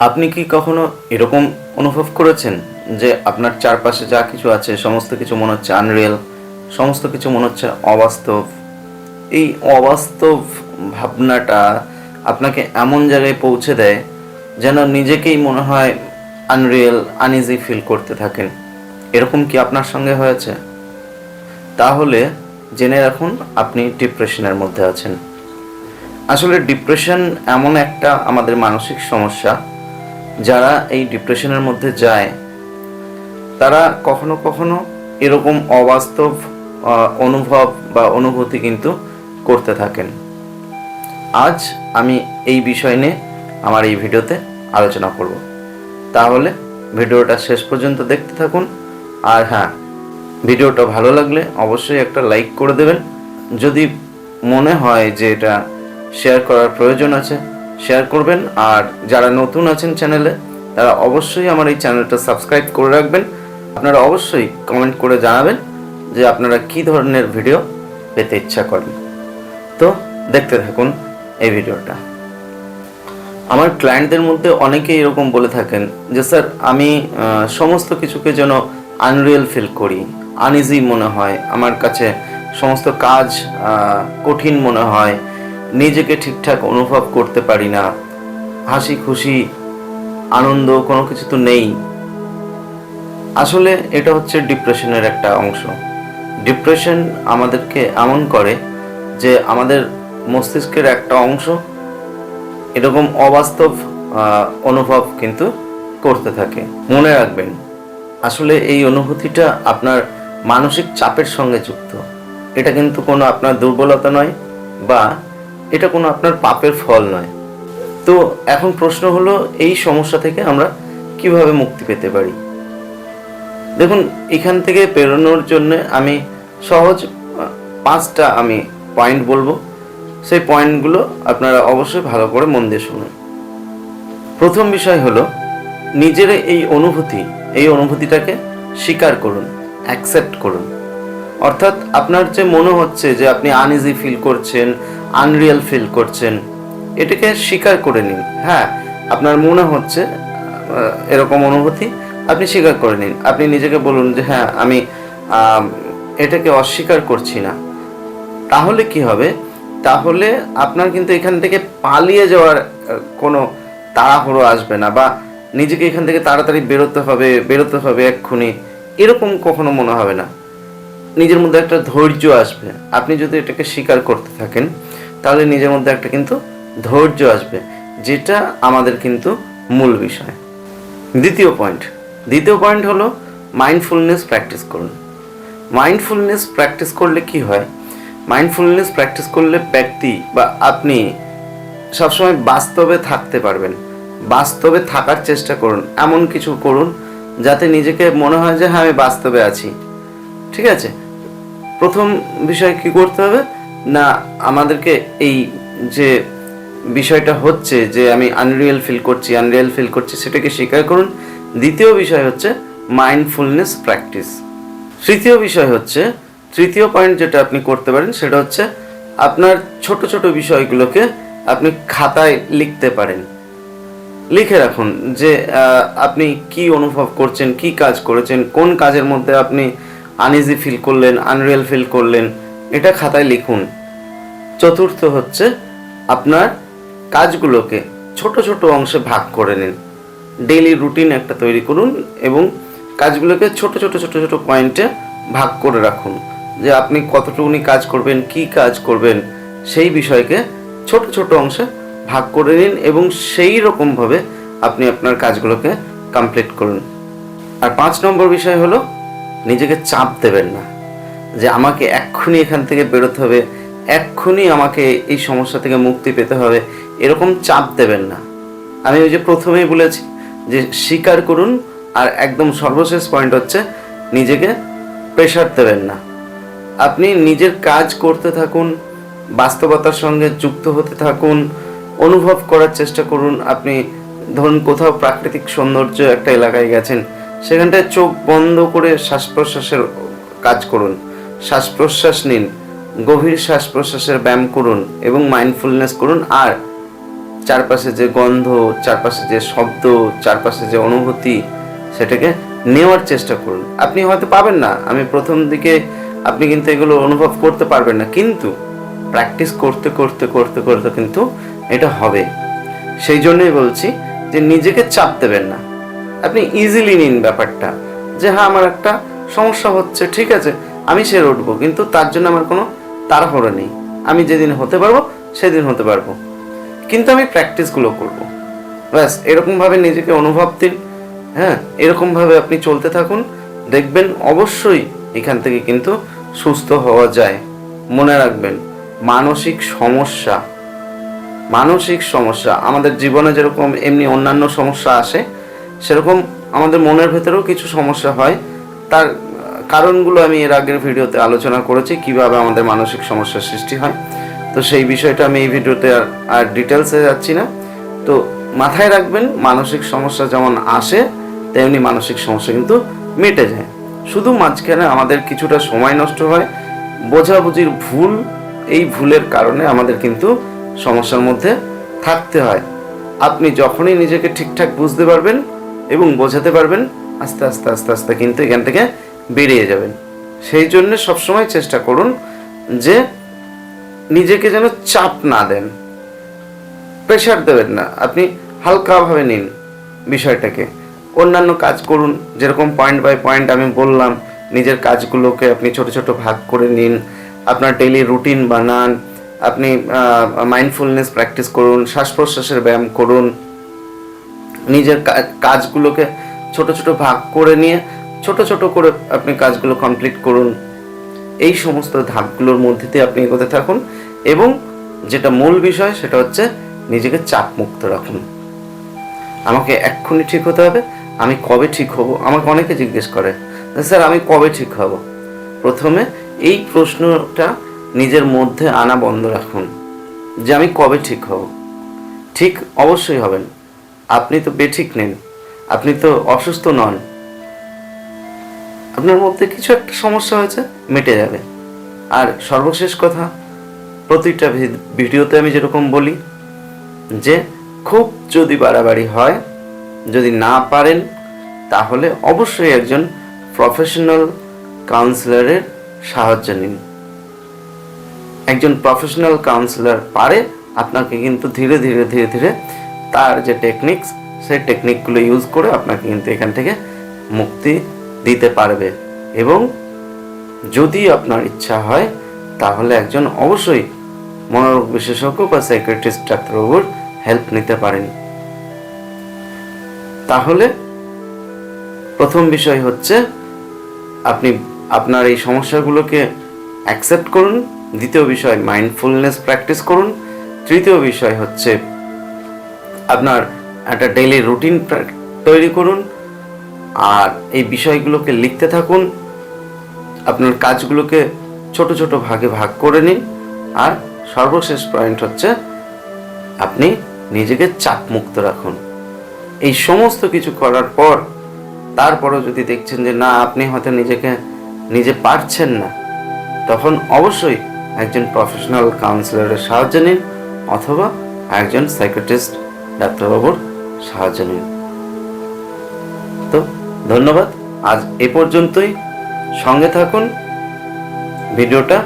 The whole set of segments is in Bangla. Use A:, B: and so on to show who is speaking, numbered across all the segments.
A: আপনি কি কখনো এরকম অনুভব করেছেন যে আপনার চারপাশে যা কিছু আছে, সমস্ত কিছু মনে হচ্ছে আনরিয়েল সমস্ত কিছু মনে হচ্ছে অবাস্তব? এই অবাস্তব ভাবনাটা আপনাকে এমন জায়গায় পৌঁছে দেয় যেন নিজেকেই মনে হয় আনরিয়েল আনইজি ফিল করতে থাকেন। এরকম কি আপনার সঙ্গে হয়েছে? তাহলে জেনে রাখুন আপনি ডিপ্রেশনের মধ্যে আছেন। আসলে ডিপ্রেশন এমন একটা আমাদের মানসিক সমস্যা যারা এই ডিপ্রেশনের মধ্যে যায়, তারা কখনো কখনো এরকম অবাস্তব অনুভব বা অনুভূতি কিন্তু করতে থাকেন। আজ আমি এই বিষয় নিয়ে আমার এই ভিডিওতে আলোচনা করব। তাহলে ভিডিওটা শেষ পর্যন্ত দেখতে থাকুন। আর হ্যাঁ ভিডিওটা ভালো লাগলে অবশ্যই একটা লাইক করে দেবেন। যদি মনে হয় যে এটা শেয়ার করার প্রয়োজন আছে শেয়ার করবেন। আর যারা নতুন আছেন চ্যানেলে, তারা অবশ্যই আমার এই চ্যানেলটা সাবস্ক্রাইব করে রাখবেন। আপনারা অবশ্যই কমেন্ট করে জানাবেন যে আপনারা কী ধরনের ভিডিও পেতে ইচ্ছা করেন। তো দেখতে থাকুন এই ভিডিওটা। আমার ক্লায়েন্টদের মধ্যে অনেকেই এরকম বলে থাকেন যে, স্যার, আমি সমস্ত কিছুকে যেন আনরিয়েল ফিল করি। আনইজি মনে হয়। আমার কাছে সমস্ত কাজ কঠিন মনে হয়। নিজেকে ঠিকঠাক অনুভব করতে পারি না। হাসি, খুশি, আনন্দ কোনো কিছু তো নেই। আসলে এটা হচ্ছে ডিপ্রেশনের একটা অংশ। ডিপ্রেশন আমাদেরকে এমন করে যে আমাদের মস্তিষ্কের একটা অংশ এরকম অবাস্তব অনুভব কিন্তু করতে থাকে। মনে রাখবেন, আসলে এই অনুভূতিটা আপনার মানসিক চাপের সঙ্গে যুক্ত। এটা কিন্তু কোনো আপনার দুর্বলতা নয় বা এটা কোনো আপনার পাপের ফল নয়। তো এখন প্রশ্ন হলো, এই সমস্যা থেকে আমরা কীভাবে মুক্তি পেতে পারি? দেখুন, এখান থেকে পেরোনোর জন্য আমি সহজ পাঁচটা আমি পয়েন্ট বলব। সেই পয়েন্টগুলো আপনারা অবশ্যই ভালো করে মন দিয়ে শুনুন। প্রথম বিষয় হলো, নিজের এই অনুভূতি, এই অনুভূতিটাকে স্বীকার করুন অ্যাকসেপ্ট করুন। অর্থাৎ আপনার যে মনে হচ্ছে যে আপনি আনইজি ফিল করছেন আনরিয়াল ফিল করছেন। এটাকে স্বীকার করে নিন। হ্যাঁ আপনার মনে হচ্ছে এরকম অনুভূতি আপনি স্বীকার করে নিন। আপনি নিজেকে বলুন যে হ্যাঁ আমি এটাকে অস্বীকার করছি না। তাহলে কি হবে? তাহলে আপনার কিন্তু এখান থেকে পালিয়ে যাওয়ার কোনো তাড়াহুড়ো আসবে না বা নিজেকে এখান থেকে তাড়াতাড়ি বেরোতে হবে বেরোতে হবে এক্ষুনি। এরকম কখনো মনে হবে না। নিজের মধ্যে একটা ধৈর্য আসবে। আপনি যদি এটাকে স্বীকার করতে থাকেন তাহলে নিজের মধ্যে একটা কিন্তু ধৈর্য আসবে, যেটা আমাদের কিন্তু মূল বিষয়। দ্বিতীয় পয়েন্ট দ্বিতীয় পয়েন্ট হলো মাইন্ডফুলনেস প্র্যাকটিস করুন। মাইন্ডফুলনেস প্র্যাকটিস করলে কি হয়? মাইন্ডফুলনেস প্র্যাকটিস করলে ব্যক্তি বা আপনি সবসময় বাস্তবে থাকতে পারবেন। বাস্তবে থাকার চেষ্টা করুন, এমন কিছু করুন যাতে নিজেকে মনে হয় যে হ্যাঁ আমি বাস্তবে আছি। ঠিক আছে? প্রথম বিষয় কি করতে হবে? না, আমাদেরকে এই যে বিষয়টা হচ্ছে যে আমি আনরিয়েল ফিল করছি আনরিয়েল ফিল করছি, সেটাকে স্বীকার করুন। দ্বিতীয় বিষয় হচ্ছে মাইন্ডফুলনেস প্র্যাকটিস তৃতীয় বিষয় হচ্ছে, তৃতীয় পয়েন্ট যেটা আপনি করতে পারেন, সেটা হচ্ছে আপনার ছোট ছোট বিষয়গুলোকে আপনি খাতায় লিখতে পারেন। লিখে রাখুন যে আপনি কি অনুভব করছেন, কি কাজ করেছেন, কোন কাজের মধ্যে আপনি আনইজি ফিল করলেন আনরিয়েল ফিল করলেন এটা খাতায় লিখুন। চতুর্থ হচ্ছে আপনার কাজগুলোকে ছোট ছোট অংশে ভাগ করে নিন। ডেইলি রুটিন একটা তৈরি করুন এবং কাজগুলোকে ছোট ছোট ছোট ছোট পয়েন্টে ভাগ করে রাখুন। যে আপনি কতটুকুনি কাজ করবেন, কি কাজ করবেন, সেই বিষয়কে ছোট ছোট অংশে ভাগ করে নিন এবং সেই রকমভাবে আপনি আপনার কাজগুলোকে কমপ্লিট করুন। আর পাঁচ নম্বর বিষয় হলো, নিজেকে চাপ দেবেন না। যে আমাকে এক্ষুনি এখান থেকে বেরোতে হবে, এক্ষুনি আমাকে এই সমস্যা থেকে মুক্তি পেতে হবে, এরকম চাপ দেবেন না। আমি ওই যে প্রথমেই বলেছি যে স্বীকার করুন আর একদম সর্বশেষ পয়েন্ট হচ্ছে নিজেকে প্রেশার দেবেন না। আপনি নিজের কাজ করতে থাকুন, বাস্তবতার সঙ্গে যুক্ত হতে থাকুন, অনুভব করার চেষ্টা করুন। আপনি ধরুন কোথাও প্রাকৃতিক সৌন্দর্য একটা এলাকায় গেছেন, সেখানটায় চোখ বন্ধ করে শ্বাস প্রশ্বাসের কাজ করুন। শ্বাস প্রশ্বাস নিন, গভীর শ্বাস প্রশ্বাসের ব্যায়াম করুন এবং মাইন্ডফুলনেস করুন। আর চারপাশে যে গন্ধ, চারপাশে যে শব্দ, চারপাশে যে অনুভূতি, সেটাকে নেওয়ার চেষ্টা করুন। আপনি হয়তো পাবেন না। আমি প্রথম দিকে আপনি কিন্তু এগুলো অনুভব করতে পারবেন না, কিন্তু প্র্যাকটিস করতে করতে করতে করতে কিন্তু এটা হবে। সেই জন্যই বলছি যে নিজেকে চাপ দেবেন না। আপনি ইজিলি নিন ব্যাপারটা যে হ্যাঁ আমার একটা সমস্যা হচ্ছে, ঠিক আছে আমি সে উঠবো, কিন্তু তার জন্য আমার কোনো তাড়াহুড়ো নেই। আমি যেদিন হতে পারব, সেদিন হতে পারব। কিন্তু আমি প্র্যাকটিসগুলো করব। ব্যাস, এরকমভাবে নিজেকে অনুভব দিন হ্যাঁ এরকমভাবে আপনি চলতে থাকুন। দেখবেন অবশ্যই এখান থেকে কিন্তু সুস্থ হওয়া যায়। মনে রাখবেন, মানসিক সমস্যা মানসিক সমস্যা, আমাদের জীবনে যেরকম এমনি অন্যান্য সমস্যা আসে, সেরকম আমাদের মনের ভেতরেও কিছু সমস্যা হয়। তার কারণগুলো আমি এর আগের ভিডিওতে আলোচনা করেছি, কীভাবে আমাদের মানসিক সমস্যার সৃষ্টি হয়। তো সেই বিষয়টা আমি এই ভিডিওতে আর ডিটেলসে যাচ্ছি না। তো মাথায় রাখবেন, মানসিক সমস্যা যেমন আসে, তেমনি মানসিক সমস্যা কিন্তু মেটে যায়। শুধু মাঝখানে আমাদের কিছুটা সময় নষ্ট হয়, বোঝাবুঝির ভুল, এই ভুলের কারণে আমাদের কিন্তু সমস্যার মধ্যে থাকতে হয়। আপনি যখনই নিজেকে ঠিকঠাক বুঝতে পারবেন এবং বোঝাতে পারবেন, আস্তে আস্তে আস্তে আস্তে কিন্তু এখান থেকে বেরিয়ে যাবেন। সেই জন্য সবসময় চেষ্টা করুন যে নিজেকে যেন চাপ না দেন। প্রেশার দেবেন না। আপনি হালকাভাবে নিন বিষয়টাকে। অন্যান্য কাজ করুন। যেরকম পয়েন্ট বাই পয়েন্ট আমি বললাম, নিজের কাজগুলোকে আপনি ছোট ছোট ভাগ করে নিন। আপনার ডেইলি রুটিন বানান। আপনি মাইন্ডফুলনেস প্র্যাকটিস করুন শ্বাস প্রশ্বাসের ব্যায়াম করুন। নিজের কাজগুলোকে ছোট ছোট ভাগ করে নিয়ে ছোট ছোট করে আপনি কাজগুলো কমপ্লিট করুন। এই সমস্ত ধাপগুলোর মধ্যে দিয়ে আপনি এগোতে থাকুন এবং যেটা মূল বিষয় সেটা হচ্ছে নিজেকে চাপ মুক্ত রাখুন। আমাকে এক্ষুনি ঠিক হতে হবে, আমি কবে ঠিক হব? আমাকে অনেকে জিজ্ঞেস করে, স্যার, আমি কবে ঠিক হব? প্রথমে এই প্রশ্নটা নিজের মধ্যে আনা বন্ধ রাখুন যে আমি কবে ঠিক হব। ঠিক অবশ্যই হবেন। আপনি তো বেঠিক নেন, আপনি তো অসুস্থ নন। আপনার মধ্যে কিছু একটা সমস্যা হয়েছে, মিটে যাবে। আর সর্বশেষ কথা, প্রতিটা ভিডিওতে আমি যেরকম বলি যে, খুব যদি বাড়াবাড়ি হয়, যদি না পারেন, তাহলে অবশ্যই একজন প্রফেশনাল কাউন্সিলরের সাহায্য নিন। একজন প্রফেশনাল কাউন্সিলর পারে, আপনাকে কিন্তু ধীরে ধীরে ধীরে ধীরে তার যে টেকনিক্স সেই টেকনিকগুলো ইউজ করে আপনাকে কিন্তু এখান থেকে মুক্তি দিতে পারবে। এবং যদি আপনার ইচ্ছা হয়, তাহলে একজন অবশ্যই মনোরোগ বিশেষজ্ঞ বা সাইকিয়াট্রিস্ট ডাক্তারবাবুর হেল্প নিতে পারেন। তাহলে প্রথম বিষয় হচ্ছে, আপনি আপনার এই সমস্যাগুলোকে অ্যাকসেপ্ট করুন। দ্বিতীয় বিষয় মাইন্ডফুলনেস প্র্যাকটিস করুন। তৃতীয় বিষয় হচ্ছে, আপনার একটা ডেইলি রুটিন তৈরি করুন। আর এই বিষয়গুলোকে লিখতে থাকুন। আপনার কাজগুলোকে ছোট ছোট ভাগে ভাগ করে নিন। আর সর্বশেষ পয়েন্ট হচ্ছে, আপনি নিজেকে চাপ মুক্ত রাখুন। এই সমস্ত কিছু করার পর, তারপরও যদি দেখছেন যে না, আপনি হয়তো নিজেকে, নিজে পারছেন না, তখন অবশ্যই একজন প্রফেশনাল কাউন্সিলরের সাহায্য নিন, অথবা একজন সাইকোটিস্ট ডাক্তারবাবুর সাহায্য নিন। ধন্যবাদ। আজ এ পর্যন্তই। সঙ্গে থাকুন। ভিডিওটা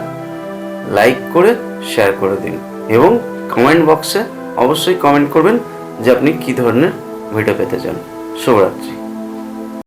A: লাইক করে, শেয়ার করে দিন। এবং কমেন্ট বক্সে অবশ্যই কমেন্ট করবেন যে আপনি কী ধরনের ভিডিও পেতে চান। শুভরাত্রি।